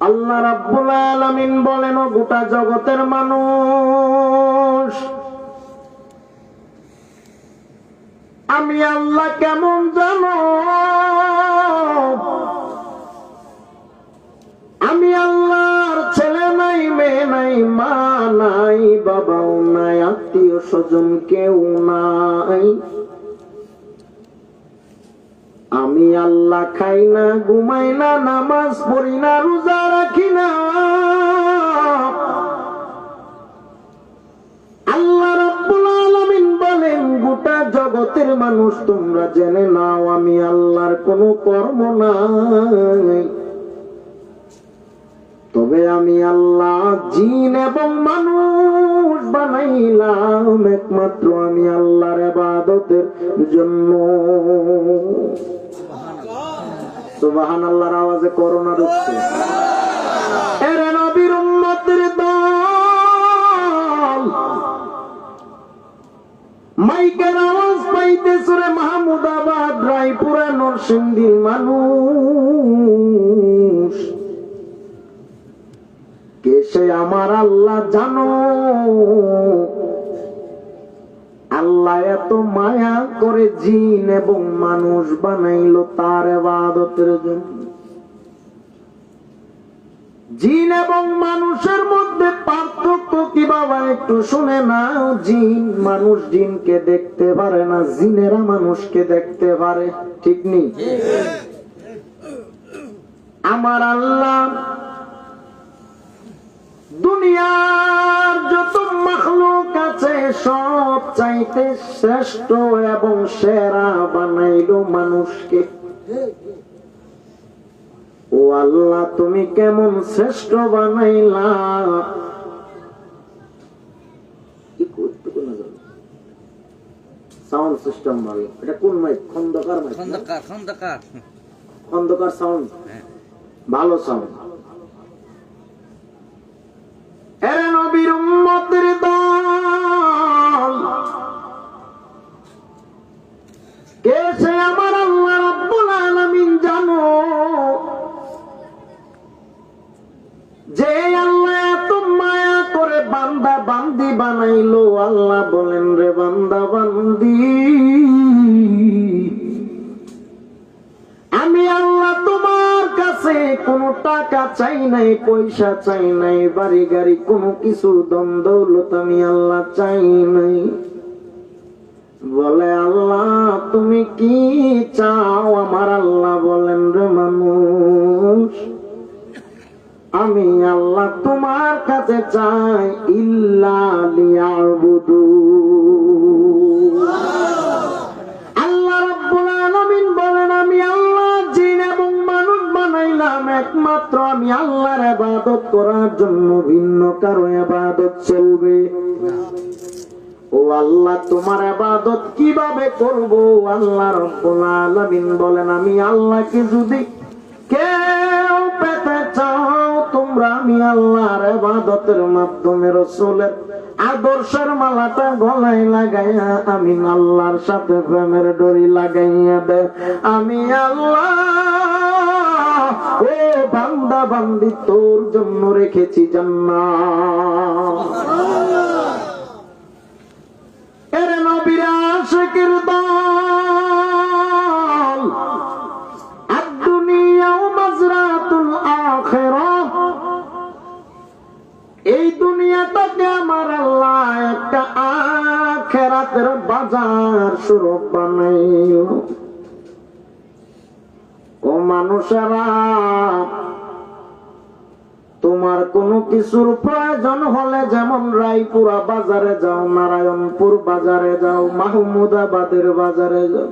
আল্লাহ রাব্বুল আলামিন বলেন গোটা জগতের মানুষ আমি আল্লাহ কেমন জানো? নাই, মা নাই, বাবাও নাই, আত্মীয় স্বজন কেউ নাই। আমি আল্লাহ খাই না, ঘুমাই না, নামাজ পড়ি না, রোজা রাখি না। আল্লাহ রাব্বুল আলামিন বলেন, গোটা জগতের মানুষ তোমরা জেনে নাও, আমি আল্লাহর কোনো কর্ম নাই। আমি আল্লাহ জিন এবং মানুষ বানাইলাম, একমাত্র আমি আল্লাহর ইবাদতের জন্য। সুবহান আল্লাহর আওয়াজে করোনা দল। মাইকের আওয়াজ পাইতে সুরে মাহমুদাবাদ, রায়পুরা, নরসিংদীর মানুষ। সে আমার আল্লাহ জানো। আল্লাহ এত মায়া করে জিন এবং মানুষ বানাইলো তার এবাদতের জন্য। জিন এবং মানুষের মধ্যে পার্থক্য কি বাবা একটু শুনে নাও। জিন মানুষ জিনকে দেখতে পারে না জিনেরা মানুষকে দেখতে পারে। ঠিক নেই? আমার আল্লাহ দুনিয়ার যত মখলুক আছে সব চাইতে শ্রেষ্ঠ এবং সেরা বানাইলো মানুষকে। ও আল্লাহ তুমি কেমন শ্রেষ্ঠ বানাইলা? সাউন্ড সিস্টেম ভালো। এটা কোন mic Khondokar mic Khondokar Khondokar. Khondokar sound ভালো সাউন্ড আল্লাহ যে আল্লাহ করে বান্দা বান্দি বানাইলো আল্লাহ বলেন রে বান্দা বান্দি আমি আল্লাহ তোমার কাছে কোনো টাকা চাই নাই, পয়সা চাই নাই, বাড়ি গাড়ি কোনো কিছু দ্বন্দ্বলত আমি আল্লাহ চাই নাই। বলে আল্লাহ, তুমি কি চাও? আমার আল্লাহ বলেন রে মানুষ, আমি আল্লাহ তোমার কাছে চাই, ইল্লা লিয়াবুদু। একমাত্র আমি আল্লাহর ইবাদত করার জন্য ভিন্ন কারও ইবাদত চলবে। ও আল্লাহ, তোমার ইবাদত কীভাবে করব? আল্লাহ রাব্বুল আলামিন বলেন, আমি আল্লাহকে যদি কেউ পেতে চাও, তোমরা আমি আল্লাহর ইবাদতের মাধ্যমে রসুলের আদর্শের মালাটা গলায় লাগাইয়া, আমি আল্লাহর সাথে প্রেমের ডরি লাগাইয়া দে। আমি আল্লাহ ও বান্দা বান্দি, তোর জন্য রেখেছি জান্নাত। এরে নবীর আশিকের দল আদ-দুনিয়াও মাজরাতুল আখিরাহ এই দুনিয়াটাকে আমার আল্লাহ একটা আখেরাতের বাজার স্বরূপ বানাইল। ও মানুষেরা, তোমার কোনো কিছুর প্রয়োজন হলে যেমন রায়পুরা বাজারে যাও, নারায়ণপুর বাজারে যাও, মাহমুদাবাদের বাজারে যাও।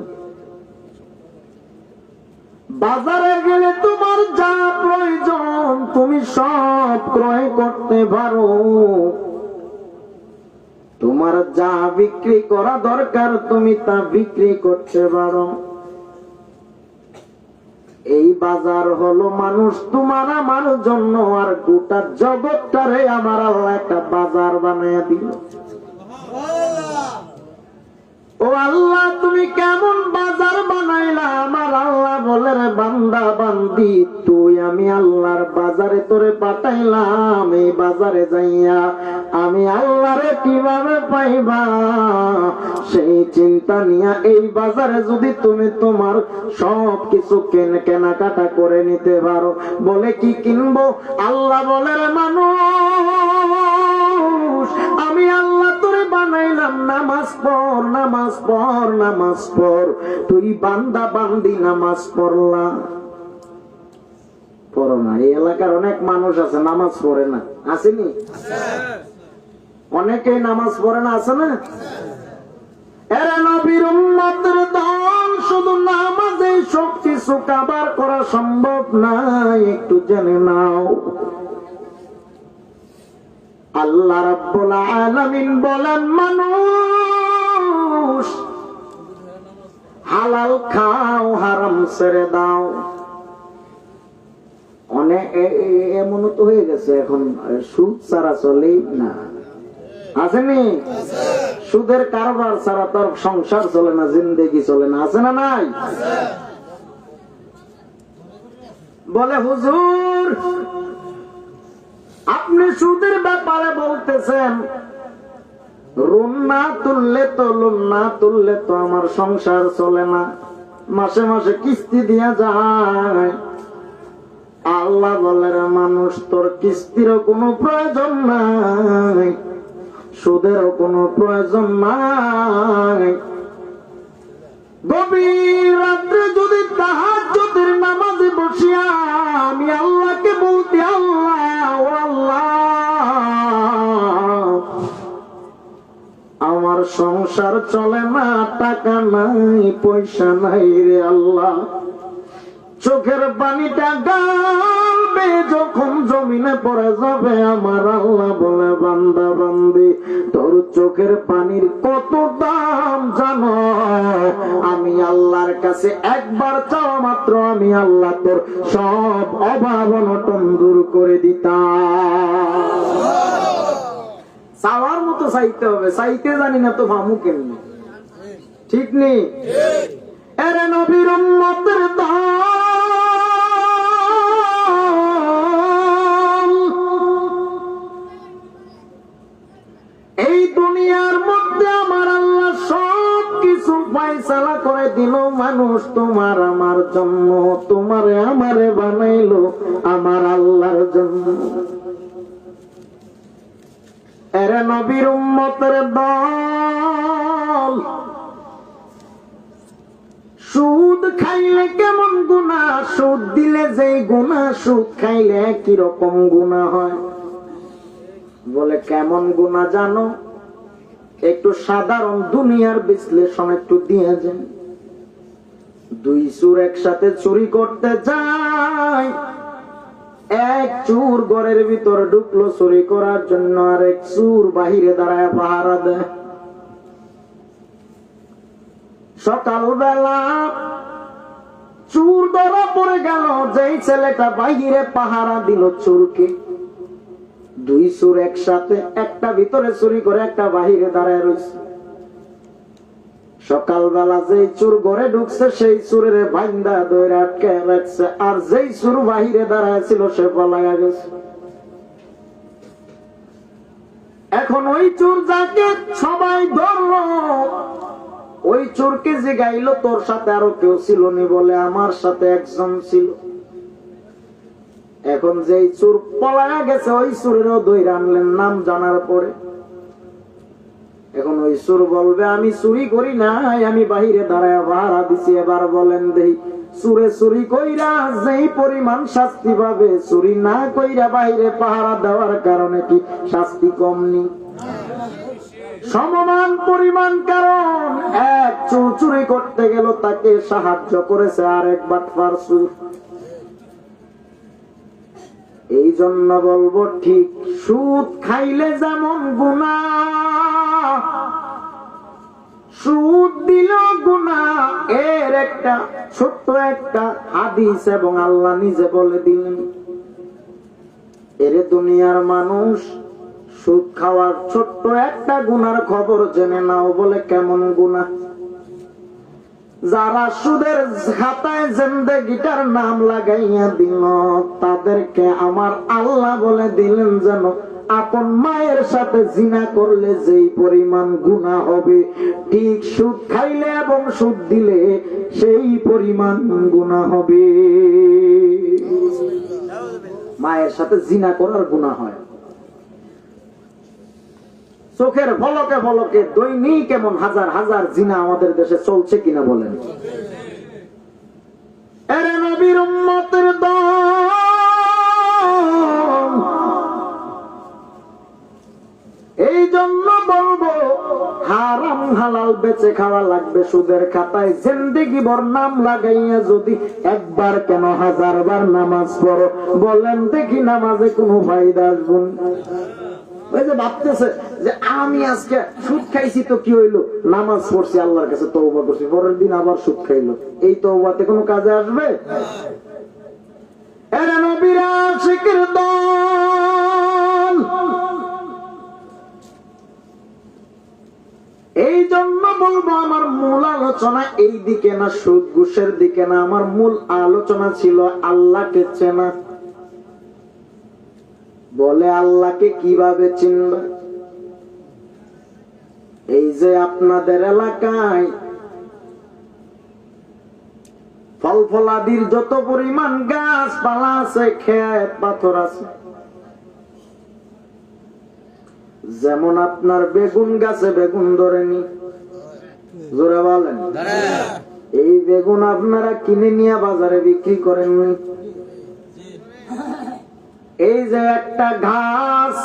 বাজারে গেলে তোমার যা প্রয়োজন, তুমি সব ক্রয় করতে পারো। তোমার যা বিক্রি করা দরকার, তুমি তা বিক্রি করতে পারো। এই বাজার হলো মানুষ, তোমার আমার জন্য, আর গোটা জগৎটারে আমার আল্লাহ একটা বাজার বানিয়ে দিল। ও আল্লাহ, তুমি কেমন বাজার বানাইলা? আমার আল্লাহ বলে রে বান্দা বান্দি, তুই আমি আল্লাহর বাজারে তোরে পাঠাইলাম, এই বাজারে যাইয়া আমি আল্লাহরে কীভাবে পাইবা? সেই চিন্তা নিয়া এই বাজারে যদি তুমি তোমার সব কিছু কেন কেনাকাটা করে নিতে পারো, বলে কি কিনবো? আল্লাহ বলে রে মানুষ, আমি আল্লাহ বানাইলাম, নামাজ পড় নামাজ পড় নামাজ পড়। তুই বান্দা, বান্দি, নামাজ পড়লা। পড়ো না, এই এলাকার অনেক মানুষ আছে, নামাজ পড়ে না। আসেনি অনেকে নামাজ পড়ে না, আছে না? এরা শুধু সব কিছু কাবার করা সম্ভব না, একটু জেনে নাও। আল্লাহ রাব্বুল আলামিন বলেন, মানুষ, হালাল খাও, হারাম ছেড়ে দাও। এমন তো হয়ে গেছে এখন সুদ ছাড়া চলেই না। আসেনি সুদের কারবার ছাড়া তার সংসার চলে না, জিন্দেগি চলে না। আছে না নাই? বলে, হুজুর আপনি সুদের ব্যাপারে বলতেছেন। রুন না তুললে তো লোন না তুললে তো আমার সংসার চলে না। মাসে মাসে কিস্তি দিয়া যায়। আল্লাহ বলে মানুষ, তোর কিস্তিরও কোনো প্রয়োজন নাই, সুদেরও কোনো প্রয়োজন নাই। গভীর রাত্রে যদি তাহার যদি নামাজে বসিয়া আমি আল্লাহকে বলতে আল্লাহ আমার সংসার চলে না টাকা নাই পয়সা নাই রে আল্লাহ। চোখের পানিটা গালবে যখন জমিনে পড়ে যাবে আমার আল্লাহ বলে বান্দা বান্দি তোর চোখের পানির কত দাম জানো? আমি আল্লাহর কাছে একবার চাওয়া মাত্র আমি আল্লাহ তোর সব অভাব অনটন দূর করে দিতাম। চাওয়ার মতো চাইতে হবে চাইতে জানি না তো ভামু কেমনি। ঠিক নেই এরে নবীর উম্মতের দল ফয়সালা করে দিল মানুষ, তোমার আমার জন্য, তোমারে আমারে বানাইলো আমার আল্লাহর জন্য। এরে নবীর উম্মতের দল, সুদ খাইলে কেমন গুণা? সুদ দিলে যেই গুণা, সুদ খাইলে একই রকম গুণা হয়। বলে, কেমন গুণা জানো? একটু সাধারণ দুনিয়ার বিশ্লেষণ একটু দিয়ে যান। দুই চুর একসাথে চুরি করতে যায়। এক চুর ঘরের ভিতরে ঢুকলো চুরি করার জন্য, আর এক চুর বাহিরে দাঁড়ায় পাহারা দেয়। সকালবেলা চুর ধরা পড়ে গেল, যেই ছেলেটা বাহিরে পাহারা দিল চুরকে। দুই চুর একসাথে, একটা ভিতরে চুরি করে, একটা বাহিরে দাঁড়ায় রয়েছে। সকালবেলা যেই চুর ঘরে ঢুকছে, সেই চুরের ভাইন্দা দৈরে আটকে রাখছে, আর যেই চুর বাহিরে দাঁড়ায় ছিল, সে পলায়া গেছে। এখন ওই চোর যাকে সবাই ধরলো, ওই চোরকে যে গাইল তোর সাথে আরও কেউ ছিল নি বলে আমার সাথে একজন ছিল। এখন যেই চোর পলায়া গেছে, ওই চোরেরও দই আনলেন নাম জানার পরে। এখন ওই চোর বলবে, আমি চুরি করি নাই, আমি বাহিরে দাঁড়ায় ভাড়া দিছি। এবার বলেন, দেই, চুরে চুরি কইরা যেই পরিমাণ শাস্তি পাবে, চুরি না কইরা বাইরে পাহারা দেওয়ার কারণে কি শাস্তি কম নি সমমান পরিমাণ কারণ, এক চুর চুরি করতে গেল, তাকে সাহায্য করেছে আর এক বাটফার চুর। এই জন্য বলব, ঠিক সুদ খাইলে যেমন গুণা সুদ দিল গুণা এর একটা ছোট্ট একটা হাদিস এবং আল্লাহ নিজে বলে দিলেন, এরে দুনিয়ার মানুষ, সুদ খাওয়ার ছোট্ট একটা গুনার খবর জেনে নাও বলে কেমন গুণা যারা সুদের খাতায় জিন্দেগিটার নাম লাগাইয়া দিল, তাদেরকে আমার আল্লাহ বলে দিলেন যেন আপন মায়ের সাথে জিনা করলে যেই পরিমাণ গুণা হবে, ঠিক সুদ খাইলে এবং সুদ দিলে সেই পরিমাণ গুণা হবে। মায়ের সাথে জিনা করার গুণা হয়। চোখের ফলকে ফলকে দৈনিক এমন হাজার হাজার জিনা আমাদের দেশে চলছে কিনা বলেন। এই জন্য বলব, হারাম হালাল বেচে খাওয়া লাগবে সুদের খাতায়। জিন্দিগি ভর নাম লাগাইয়া যদি একবার কেন হাজার বার নামাজ পড়ো, বলেন দেখি নামাজে কোনো ফায়দা আসব না। ওই যে ভাবতেছে যে আমি আজকে সুদ খাইছি তো কি হইল? নামাজ পড়ছি, আল্লাহর কাছে তৌবা করছি, পরের দিন আবার সুদ খাইলো। এই তৌবাতে কোনো কাজে আসবে? এই জন্য বলব আমার মূল আলোচনা এই দিকে না, সুদ ঘুষের দিকে না, আমার মূল আলোচনা ছিল আল্লাহকে চেনা। বলে আল্লাহকে কীভাবে চিনবে? এই যে আপনাদের এলাকায় ফল ফলাদির যত পরিমাণ গাছপালা আছে খেত পাথর আছে যেমন আপনার বেগুন গাছে বেগুন ধরেনি। জোরে বলেন। এই বেগুন আপনারা কিনে নিয়ে বাজারে বিক্রি করেননি। এই যে একটা ঘাস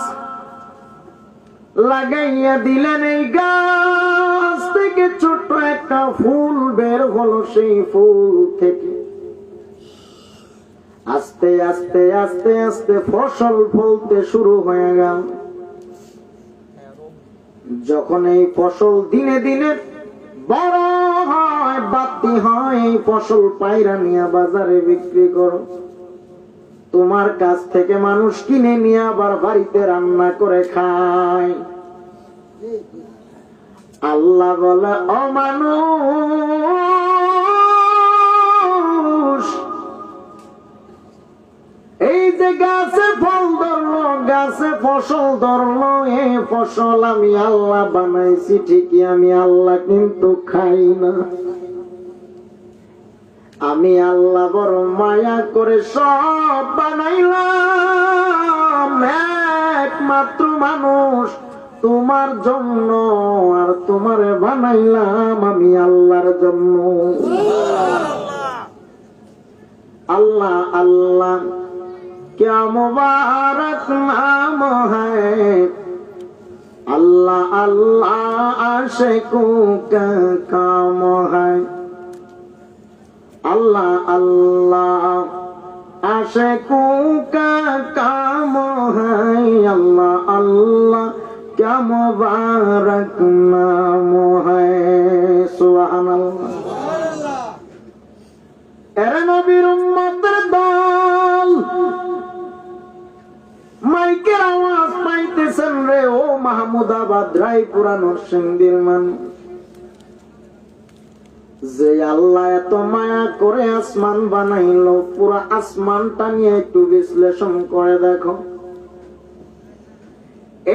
লাগাইয়া দিলেন এই গাছ থেকে ছোট্ট একটা ফুল বের হলো সেই ফুল থেকে। আস্তে আস্তে আস্তে আস্তে ফসল ফলতে শুরু হয়ে গেল। যখন এই ফসল দিনে দিনে বড় হয় বাতি হয়, এই ফসল পায়রা নিয়ে বাজারে বিক্রি করো। তোমার কাছ থেকে মানুষ কিনে নিয়ে আবার বাড়িতে রান্না করে খায়। আল্লাহ বলে অমানুষ এই যে গাছে ফল ধরলো, গাছে ফসল ধরলো এই ফসল আমি আল্লাহ বানাইছি, ঠিকই আমি আল্লাহ কিন্তু খাই না। আমি আল্লাহ বড় মায়া করে সব বানাইলাম একমাত্র মানুষ তোমার জন্য আর তোমারে বানাইলাম আমি আল্লাহর জন্য আল্লাহ আল্লাহ क्या मुबारक नाम है अल्लाह अल्लाह आशिकों का काम है আল্লাহ আল্লাহ আশে কুকা কাম হাই আল্লাহ আল্লাহ ক্যা মুবারক নাম হাই সুবহানাল্লাহ। এরে নবীর উম্মতের দল, মাইকের আওয়াজ পাইতেছেন রে, ও মাহমুদাবাদ, রায়পুরা নরসিংদীর মানুষ। যে আল্লাহ এত মায়া করে আসমান বানাইলো, পুরো আসমানটা নিয়ে একটু বিশ্লেষণ করে দেখো।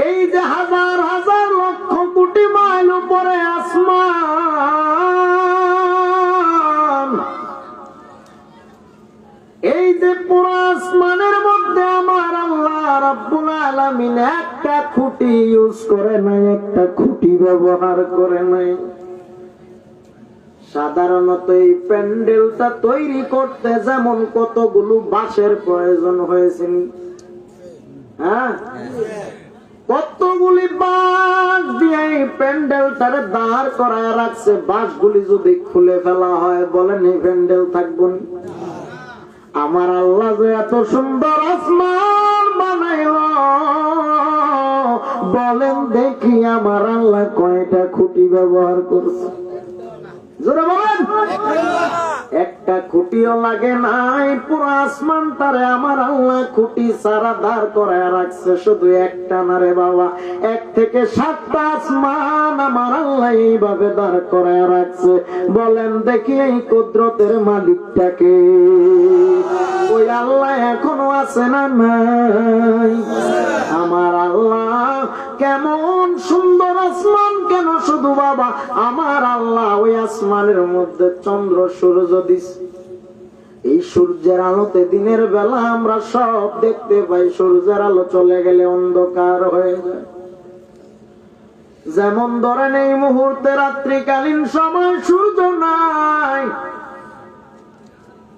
এই যে হাজার হাজার লক্ষ কোটি মাইল উপরে আসমান, এই যে পুরো আসমানের মধ্যে আমার আল্লাহ রাব্বুল আলামিন একটা খুঁটি ইউজ করে নাই, একটা খুঁটি ব্যবহার করে নাই। সাধারণত এই প্যান্ডেলটা তৈরি করতে যেমন কতগুলো বাঁশের প্রয়োজন হয়েছিল হ্যাঁ? কতগুলি বাঁশ দিয়ে এই প্যান্ডেলটারে দাঁড় করায় রাখছে? বাঁশগুলি যদি খুলে ফেলা হয়, বলেন এই প্যান্ডেল থাকব আমার আল্লাহ যে এত সুন্দর আসমান বানাইল, বলেন দেখি আমার আল্লাহ কয়টা খুঁটি ব্যবহার করছে? একটা খুঁটিও লাগে নাই, পুরো আসমানটারে আমার আল্লাহ খুঁটি সারা দাঁড় করায় রাখছে, শুধু একটা না রে বাবা, এক থেকে সাতটা আসমান আমার আল্লাহ এইভাবে দাঁড় করায় রাখছে। বলেন দেখি এই কুদরতের মালিকটাকে ওই আল্লাহ এখনও আছে না নাই? আমার আল্লাহ কেমন বাবা, আমার আল্লাহ ওই আসমানের মধ্যে চন্দ্র, সূর্য দিস এই সূর্যের আলোতে দিনের বেলা আমরা সব দেখতে পাই, সূর্যের আলো চলে গেলে অন্ধকার হয়ে যায়। যেমন ধরেন এই মুহূর্তে রাত্রিকালীন সময় সূর্য নাই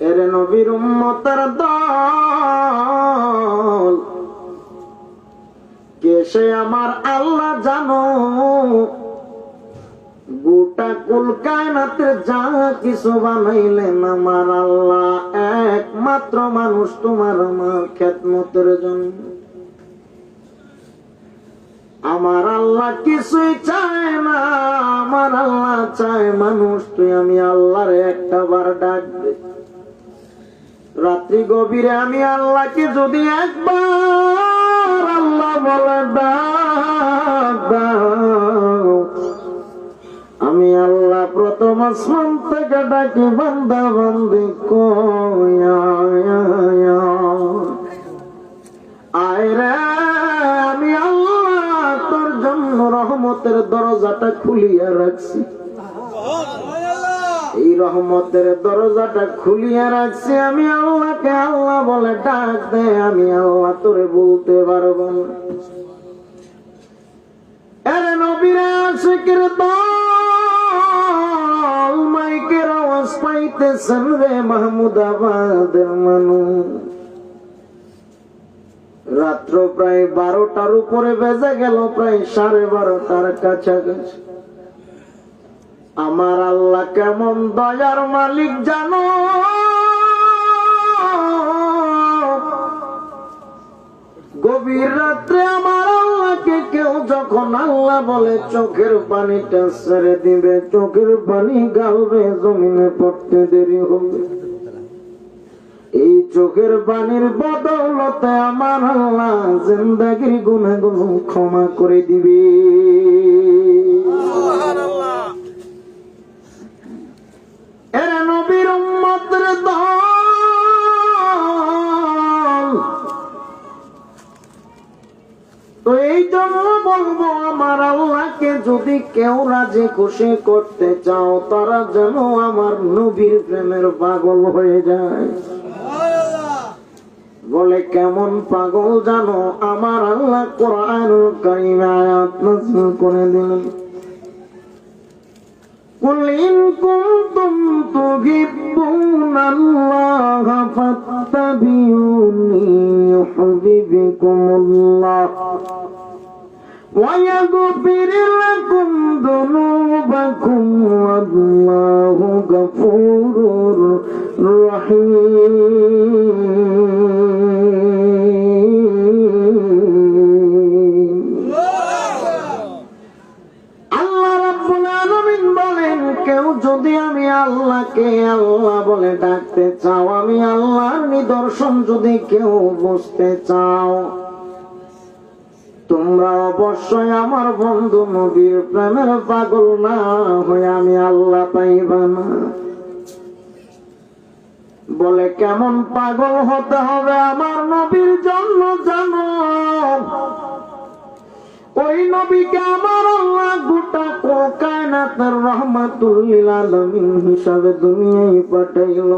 এর নবীর উম্মতের দল। কে সে আমার আল্লাহ জানো? গোটা কুল কায়নাতে যা কিছু বানাইলেন আমার আল্লাহ, একমাত্র মানুষ তোমার আমার খেদমতের জন্য। আমার আল্লাহ কিছুই চায় না, আমার আল্লাহ চায় মানুষ, তুই আমি আল্লাহর একটা বার ডাক দে। রাত্রি গভীরে আমি আল্লাহকে যদি একবার আল্লাহ বলে আমি আল্লাহ প্রথম আসমান থেকে ডাকি, বান্দা বান্দি আয় আমি আল্লাহ, তোর জন্য রহমতের দরজাটা খুলিয়া রাখছি। এই রহমতের দরজাটা খুলিয়া রাখছি, আমি আল্লাহকে আল্লাহ বলে ডাক দে, আমি আল্লাহ তোরে বলতে পারব মাইকের আওয়াজ রে রাত্র প্রায় বারোটার উপরে বেজে গেল, প্রায় সাড়ে বারোটার কাছাকাছি। আমার আল্লাহ কেমন দয়ার মালিক জানো? গভীর রাত্রে আমার আল্লাহকে কেউ যখন আল্লাহ বলে, চোখের পানিটা ছেড়ে দিবে, চোখের পানি গালবে, জমিনে পড়তে দেরি হবে। এই চোখের পানির বদৌলতে আমার আল্লাহ জিন্দাগির গুণাগুলো ক্ষমা করে দিবে। আমার আল্লাহকে যদি কেউ রাজি খুশি করতে চাও তারা যেন আমার নবীর প্রেমের পাগল হয়ে যায় বলে কেমন পাগল জানো আমার আল্লাহ কোরআন কারিমে আয়াত নাযিল করে দিলেন قل إن كنتم تحبون الله فاتبعوني يحببكم الله ويغفر لكم ذنوبكم والله غفور رحيم আল্লাহ রাব্বুল আলামিন বলেন কেউ যদি আমি আল্লাহকে আল্লাহ বলে ডাকতে চাও আমি আল্লাহর নিদর্শন যদি কেউ বুঝতে চাও অবশ্যই আমার বন্ধু নবীর প্রেমের পাগল না হয়ে আমি আল্লাহ পাইবা না। বলে, কেমন পাগল হতে হবে আমার নবীর জন্য জানো? ওই নবীকে আমার আল্লাহ গোটা কায়নাতের রহমাতুল্লিল আলামিন হিসাবে দুনিয়ায় পাঠাইল।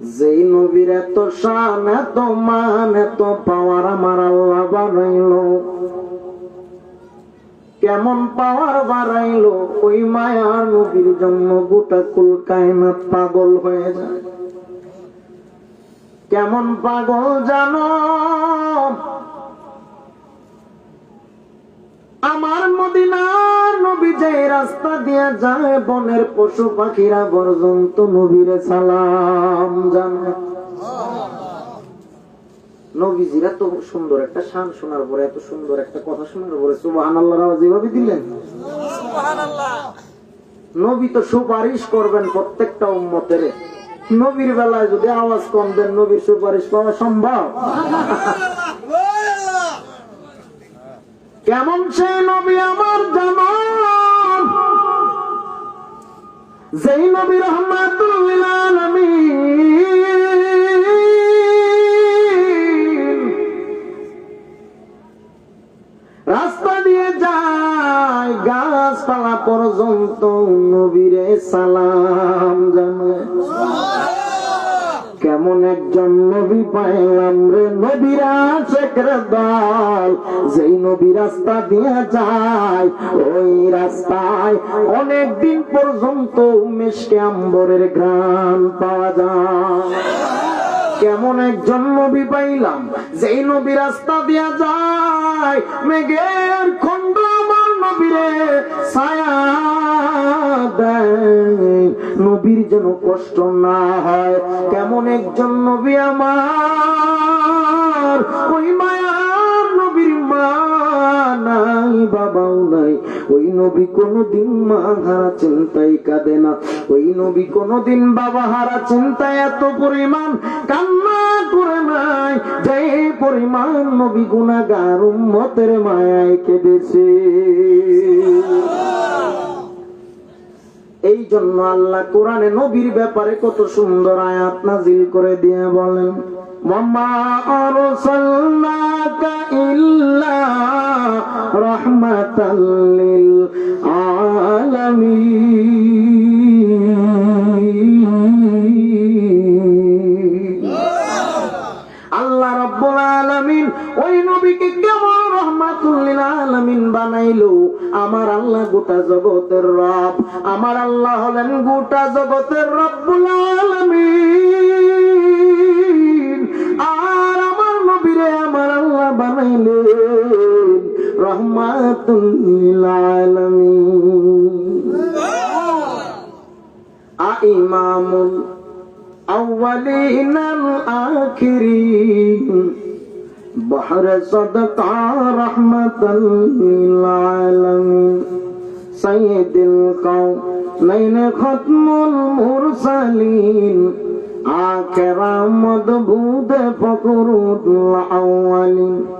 যেই নবীর এত শান এত মান এত পাওয়ার আমার আল্লাহ বানাইল। কেমন পাওয়ার বাড়াইলো ওই মায়ার নবীর জন্য গোটা কুল কায়নাত পাগল হয়ে যায়। কেমন পাগল জানো? আমার মদিনার নবী যে রাস্তা দিয়ে যায়, বনের পশু পাখিরা পর্যন্ত নবীরে সালাম জানে নবীজিরা তো সুন্দর একটা শান শোনার পরে, এত সুন্দর একটা কথা শোনার পরে সুবাহান আল্লাহ যেভাবে দিলেন। নবী তো সুপারিশ করবেন প্রত্যেকটা উম্মতের। নবীর বেলায় যদি আওয়াজ কম দেন, নবীর সুপারিশ পাওয়া সম্ভব। কেমন সে নবী আমার জানো যেই নবী রহমাতুল রাস্তা দিয়ে যায় গাছপালা পর্যন্ত নবীরে সালাম জানায়। কেমন একজন নবী পাইলাম রে নবীরা শেখরে দল যেই নবী রাস্তা দিয়ে যায়, ওই রাস্তায় অনেক দিন পর্যন্ত মেশকে আম্বরের গ্রাম পাওয়া যায়। কেমন একজন নবী পাইলাম, যেই নবী রাস্তা দিয়া যায়, মেঘের খন্ড আমার নবীরে নবীর যেন কষ্ট না হয়, কেমন একজন নবী আমার। ওই মায়ার নবীর মা নাই, বাবাও নাই। ওই নবী মা হারা চিন্তাই কাঁদে না। ওই নবী বাবা হারা চিন্তায় এত পরিমাণ কান্না করে নাই পরিমাণ নবী গুণাগার মায়ায় কেঁদেছে। এই জন্য আল্লাহ কোরআনে নবীর ব্যাপারে কত সুন্দর আয়াত নাজিল করে দিয়ে বলেন। আল্লাহ রব্বুল আলামিন ওই নবীকে কেমন রহমাতুল্লিল আলামিন বানাইলো? আমার আল্লাহ গোটা জগতের রব, আমার আল্লাহ হলেন গোটা জগতের রব্বুল আলামিন। রহমাতুল ইমামুল আউ্বালিনাল আখিরিন। বহর সদকা রহমাতুল আলামিন। সাইয়্যিদুল কওমাইন খতমুল মুরসালিন। আকেরামদ বুদে ফকরুল আউয়ালিন।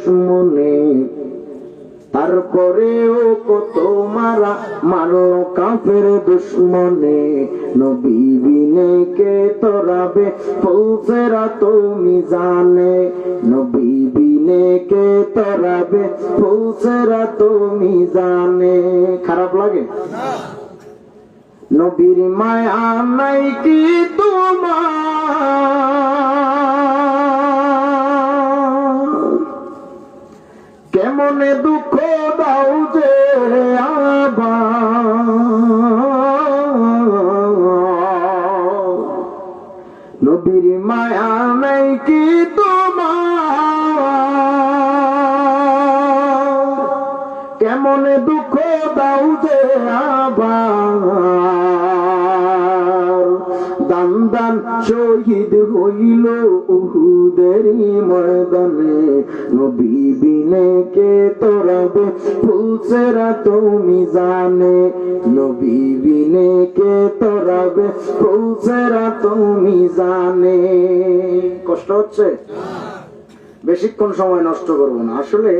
দুশ্মনে তারপরেও কত মারা মারল কাপের দুশ্মনে। নবী কে তোরাবে পৌঁছেরা তুমি জানে। নবী কে তোরাবে পৌঁছেরা তুমি জানে। খারাপ লাগে? নবীর মায়া নাই কি তোমার? কেমনে দুঃখ দাও যে নবীর মায়া নাই কি তোমার? দুঃখ দাও যে দান দান শহীদ হইল উহুদের ময়দানে। নবী বিনে কে তোরাবে ফুলসেরা তুমি জানে। নবী বিনে কে তোরাবে ফুলসেরা তুমি জানে। কষ্ট হচ্ছে? বেশিক্ষণ সময় নষ্ট করব না। আসলে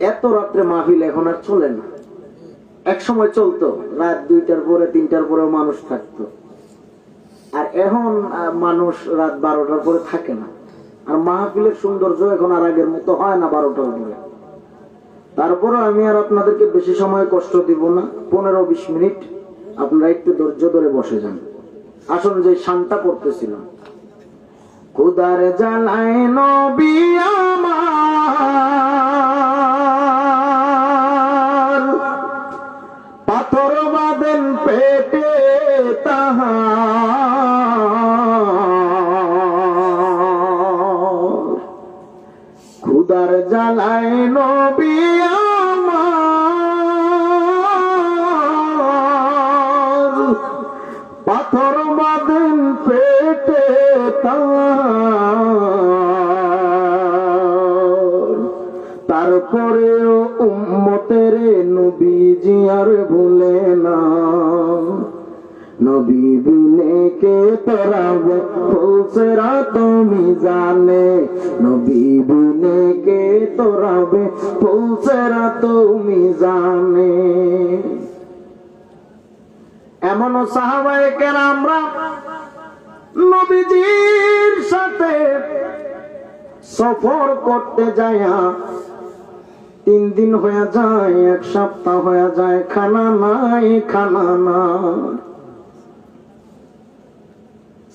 এত রাত্রে মাহফিল এখন আর চলে না। এক সময় চলতো, রাত দুইটার পরে, তিনটার পরেও মানুষ থাকতো। আর এখন মানুষ রাত বারোটার পরে থাকে না। আর মাহফিলের সৌন্দর্য এখন আর আগের মতো হয় না বারোটার পরে। তারপরে আমি আর আপনাদেরকে বেশি সময় কষ্ট দিব না। পনেরো বিশ মিনিট আপনারা একটু ধৈর্য ধরে বসে যান। আসুন যে শান্তা পড়তেছিলাম। খুদার জ্বালায় নবী আমার জ্বালায় নবী আমার। পাথর বাঁধেন পেটে তার। তারপরেও উম্মতের নবীজি আর ভুলে না। নবী বিনে কে তোরাবে ফুলসেরা তুমি জানে। নবী বিনে কে তোরাবে ফুলসেরা তুমি জানে। এমনও সাহাবায়ে কেরামরা নবীজির সাথে সফর করতে যায়া তিন দিন হয়ে যায়, এক সপ্তাহ হয়ে যায়, খানা নাই, খানা না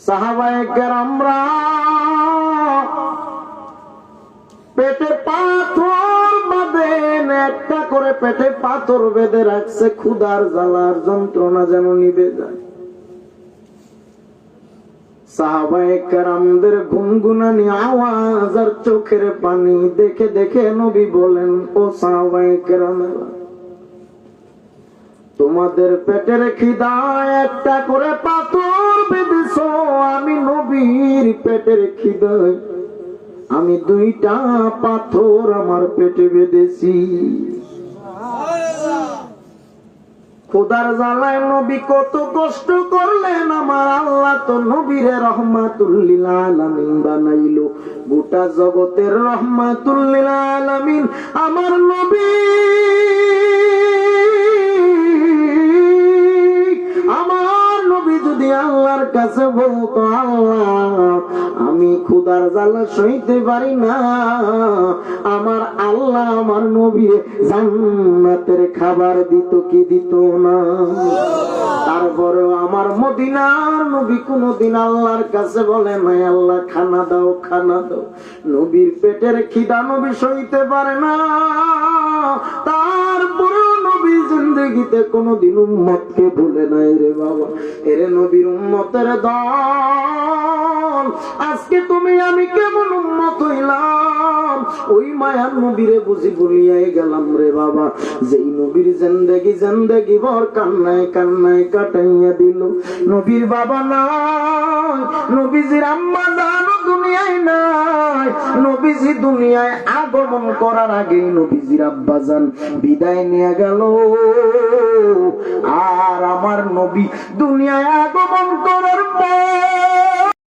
সাহাবায়ে কেরামরা পেটে পাথর বাঁধেন একটা করে পেটে পাথর বেঁধে রাখছে ক্ষুদার জ্বালার যন্ত্রণা যেন নিবে যায়। সাহাবায়ে কেরামদের গুনগুনানি আওয়াজ আর চোখের পানি দেখে দেখে নবী বলেন, ও কেরামেরা তোমাদের পেটের খিদায় একটা করে পাথর আমি নবীর পেটের খিদায়। আমি দুইটা পাথর আমার পেটে বেঁধেছি। খোদার জ্বালায় নবী কত কষ্ট করলেন, আমার আল্লাহ তো নবীরে রহমাতুল্লিল আলামিন বানাইলো। গোটা জগতের রহমাতুল্লিল আলামিন আমার নবী। যদি আল্লাহর কাছে বলতো, আল্লাহ, আমি খুদার জ্বালা সইতে পারি না। আমার আল্লাহ আমার নবী জান্নাতের খাবার দিত কি দিত না। তারপরে আমার মদিনার নবী কোনদিন আল্লাহর কাছে বলে নাই, আল্লাহ, খানা দাও খানা দাও। নবীর পেটের খিদা নবী সইতে পারে না। তারপরে নবী জিন্দগিতে ভুলে নাই রে বাবা। এরে নবীর উম্মতের দল, আজকে তুমি আমি কেমন উম্মত হইলাম? ওই মায়ার নবীরে বুঝি গেলাম রে বাবা। যেই নবীর জিন্দগি জিন্দগি কান্নায় কান্নায় কাটাইয়া দিল। নবীর বাবা নবীজির আম্মা জানো দুনিয়ায় নাই। নবীজি দুনিয়ায় আগমন করার আগেই নবীজির আব্বা যান। বিদায় নিয়ে গেল আর আমার নবী দুনিয়ায় আগমন করার পর